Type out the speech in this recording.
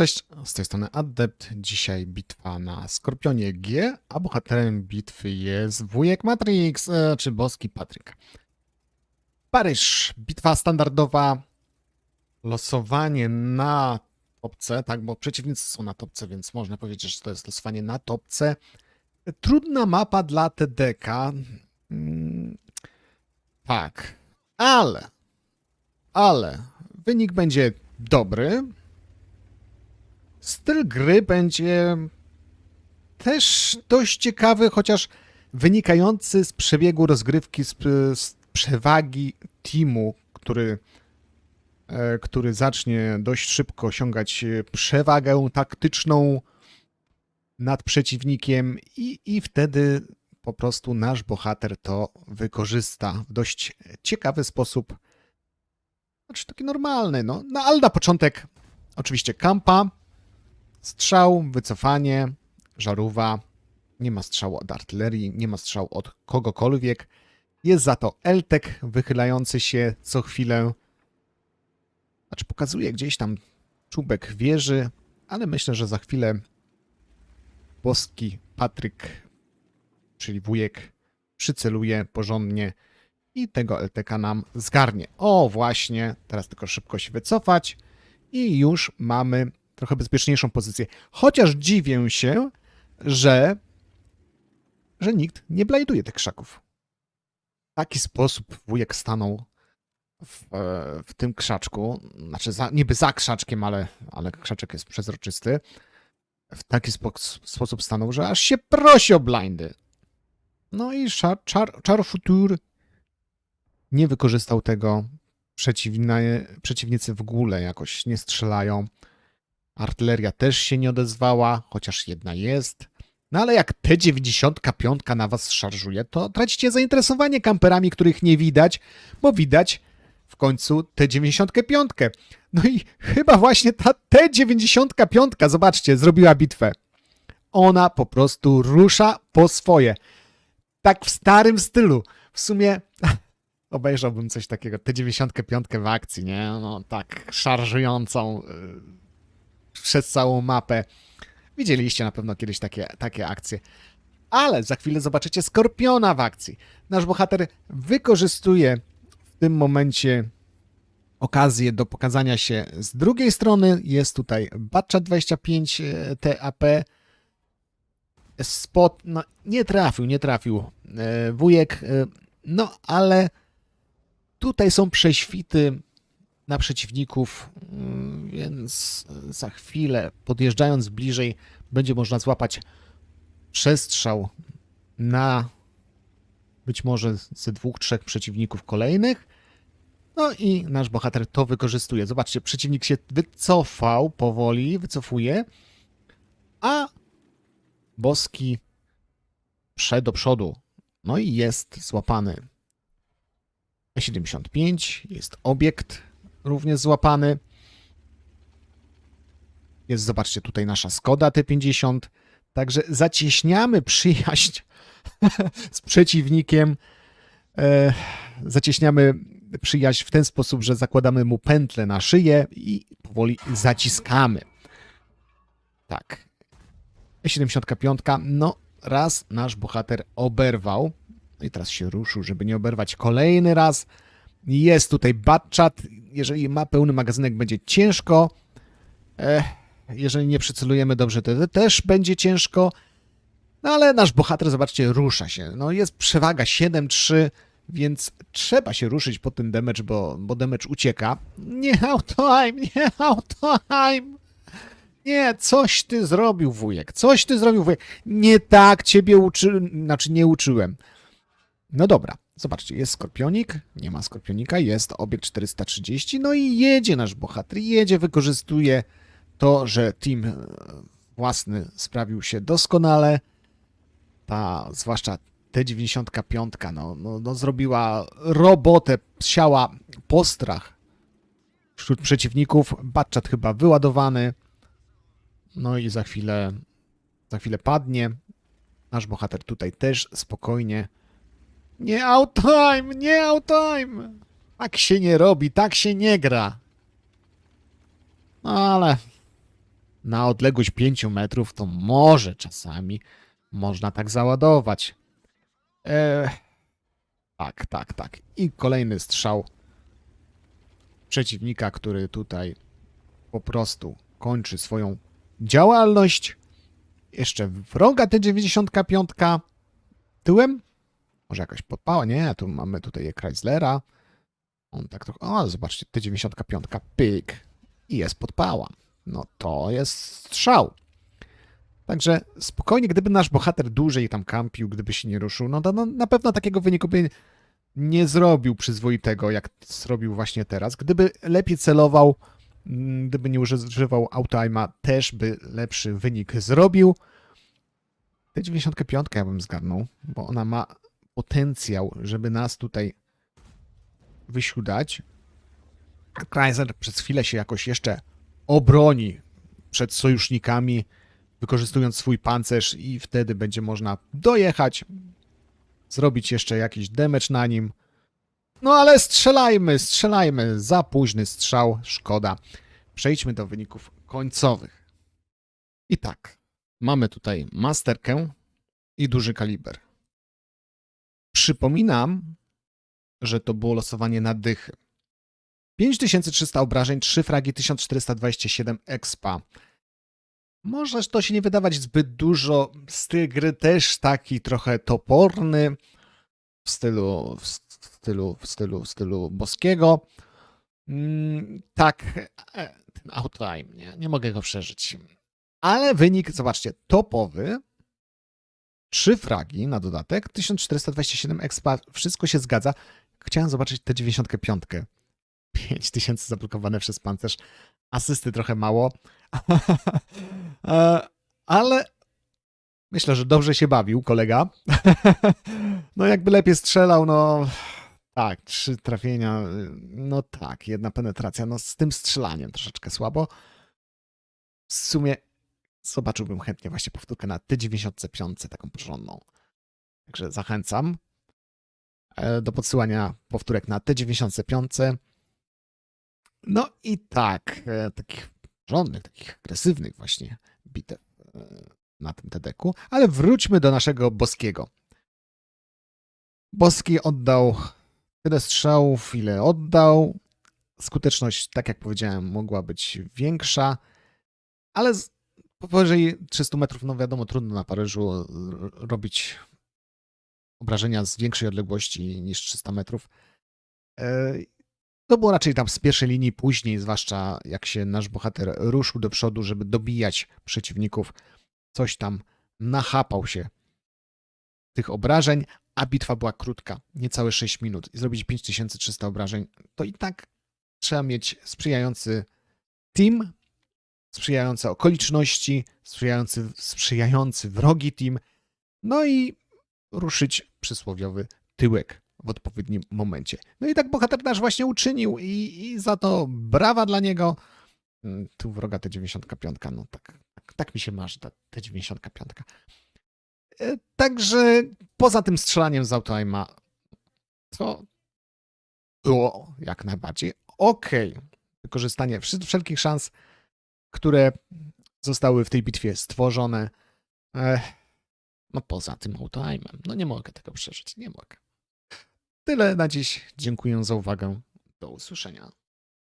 Cześć, z tej strony Adept. Dzisiaj bitwa na Skorpionie G, a bohaterem bitwy jest wujek Matrix, e, czy boski Patryk. Paryż, bitwa standardowa, losowanie na topce, tak, bo przeciwnicy są na topce, więc można powiedzieć, że to jest losowanie na topce. Trudna mapa dla TDK. Mm, tak, ale, ale wynik będzie dobry, Styl gry będzie też dość ciekawy, chociaż wynikający z przebiegu rozgrywki, z, z przewagi teamu, który, e, który zacznie dość szybko osiągać przewagę taktyczną nad przeciwnikiem i, i wtedy po prostu nasz bohater to wykorzysta w dość ciekawy sposób. Znaczy taki normalny, no. No ale na początek oczywiście kampa, Strzał, wycofanie, żarówa. Nie ma strzału od artylerii, nie ma strzału od kogokolwiek. Jest za to Eltek wychylający się co chwilę. Znaczy pokazuje gdzieś tam czubek wieży, ale myślę, że za chwilę boski Patryk, czyli wujek, przyceluje porządnie i tego LTK nam zgarnie. O, właśnie, teraz tylko szybko się wycofać i już mamy trochę bezpieczniejszą pozycję. Chociaż dziwię się, że, że nikt nie blajduje tych krzaków. W taki sposób wujek stanął w, e, w tym krzaczku, znaczy za, niby za krzaczkiem, ale, ale krzaczek jest przezroczysty. W taki spo, sposób stanął, że aż się prosi o blindy. No i czar, czar, czar futur nie wykorzystał tego. Przeciwnicy w ogóle jakoś nie strzelają. Artyleria też się nie odezwała, chociaż jedna jest. No ale jak T-95 na was szarżuje, to tracicie zainteresowanie kamperami, których nie widać, bo widać w końcu T-95. No i chyba właśnie ta T-95, zobaczcie, zrobiła bitwę. Ona po prostu rusza po swoje. Tak w starym stylu. W sumie obejrzałbym coś takiego, T-95 w akcji, nie? No tak szarżującą y, przez całą mapę. Widzieliście na pewno kiedyś takie, takie akcje. Ale za chwilę zobaczycie Skorpiona w akcji. Nasz bohater wykorzystuje w tym momencie okazję do pokazania się z drugiej strony. Jest tutaj Batcha 25 e, TAP. Spot, no nie trafił, nie trafił e, wujek, e, no ale tutaj są prześwity na przeciwników, mm, więc za chwilę, podjeżdżając bliżej, będzie można złapać przestrzał na być może ze dwóch, trzech przeciwników kolejnych. No i nasz bohater to wykorzystuje. Zobaczcie, przeciwnik się wycofał powoli, wycofuje, a Boski przed do przodu. No i jest złapany. E75 jest obiekt również złapany. Jest, zobaczcie, tutaj nasza Skoda T50. Także zacieśniamy przyjaźń z przeciwnikiem. E, zacieśniamy przyjaźń w ten sposób, że zakładamy mu pętlę na szyję i powoli zaciskamy. Tak. 75. No, raz nasz bohater oberwał. No i teraz się ruszył, żeby nie oberwać kolejny raz. Jest tutaj Batchat. Jeżeli ma pełny magazynek, będzie ciężko. Ech, jeżeli nie przycelujemy dobrze, to też będzie ciężko. No ale nasz bohater, zobaczcie, rusza się. No jest przewaga 7-3, więc trzeba się ruszyć po tym damage, bo, bo damage ucieka. Nie autoime, nie autoime. Nie, coś ty zrobił, wujek. Coś ty zrobił, wujek. Nie tak ciebie uczyłem, znaczy nie uczyłem. No dobra, zobaczcie, jest skorpionik, nie ma skorpionika, jest obiekt 430, no i jedzie nasz bohater, jedzie, wykorzystuje to, że team e, własny sprawił się doskonale, ta, zwłaszcza T95, no, no, no zrobiła robotę, siała postrach wśród przeciwników, Batchat chyba wyładowany, no i za chwilę, za chwilę padnie, nasz bohater tutaj też spokojnie nie outtime, nie outtime. Tak się nie robi, tak się nie gra. No ale na odległość 5 metrów, to może czasami można tak załadować. E, tak, tak, tak. I kolejny strzał przeciwnika, który tutaj po prostu kończy swoją działalność. Jeszcze wroga T95 tyłem. Może jakaś podpała? Nie, tu mamy tutaj Chryslera. On tak trochę. O, zobaczcie, T95 pyk. I jest podpała. No to jest strzał. Także spokojnie, gdyby nasz bohater dłużej tam kampił, gdyby się nie ruszył, no to no, na pewno takiego wyniku by nie zrobił przyzwoitego, jak zrobił właśnie teraz. Gdyby lepiej celował, mm, gdyby nie używał autoima, też by lepszy wynik zrobił. T95 ja bym zgarnął, bo ona ma potencjał, żeby nas tutaj wysiudać. Chrysler przez chwilę się jakoś jeszcze obroni przed sojusznikami, wykorzystując swój pancerz i wtedy będzie można dojechać, zrobić jeszcze jakiś damage na nim. No ale strzelajmy, strzelajmy. Za późny strzał, szkoda. Przejdźmy do wyników końcowych. I tak, mamy tutaj masterkę i duży kaliber. Przypominam, że to było losowanie na dychy. 5300 obrażeń, 3 fragi, 1427 expa. Może to się nie wydawać zbyt dużo. Styl gry też taki trochę toporny w stylu, w stylu, w stylu, w stylu boskiego. Mm, tak, e, ten outtime, nie, nie mogę go przeżyć. Ale wynik, zobaczcie, topowy. Trzy fragi na dodatek, 1427 expa, wszystko się zgadza. Chciałem zobaczyć tę 95. 5000 zablokowane przez pancerz. Asysty trochę mało. E, Ale myślę, że dobrze się bawił kolega. No jakby lepiej strzelał, no tak, trzy trafienia, no tak, jedna penetracja, no z tym strzelaniem troszeczkę słabo. W sumie zobaczyłbym chętnie właśnie powtórkę na T95, taką porządną. Także zachęcam e, do podsyłania powtórek na T95. No i tak, e, takich porządnych, takich agresywnych właśnie bitew e, na tym TDK-u. Ale wróćmy do naszego boskiego. Boski oddał tyle strzałów, ile oddał. Skuteczność, tak jak powiedziałem, mogła być większa, ale powyżej 300 metrów, no wiadomo, trudno na Paryżu r- robić obrażenia z większej odległości niż 300 metrów. E, To było raczej tam z pierwszej linii, później, zwłaszcza jak się nasz bohater ruszył do przodu, żeby dobijać przeciwników, coś tam nachapał się tych obrażeń, a bitwa była krótka, niecałe 6 minut i zrobić 5300 obrażeń, to i tak trzeba mieć sprzyjający team, sprzyjające okoliczności, sprzyjający, sprzyjający wrogi team, no i ruszyć przysłowiowy tyłek w odpowiednim momencie. No i tak bohater nasz właśnie uczynił i, i za to brawa dla niego. Mm, Tu wroga T95, no tak, tak, tak mi się marzy ta T95. E, Także poza tym strzelaniem z autoima, to było jak najbardziej okej. Wykorzystanie wszy- wszelkich szans, które zostały w tej bitwie stworzone. Ech, no poza tym autoimem. No nie mogę tego przeżyć, nie mogę. Tyle na dziś. Dziękuję za uwagę. Do usłyszenia.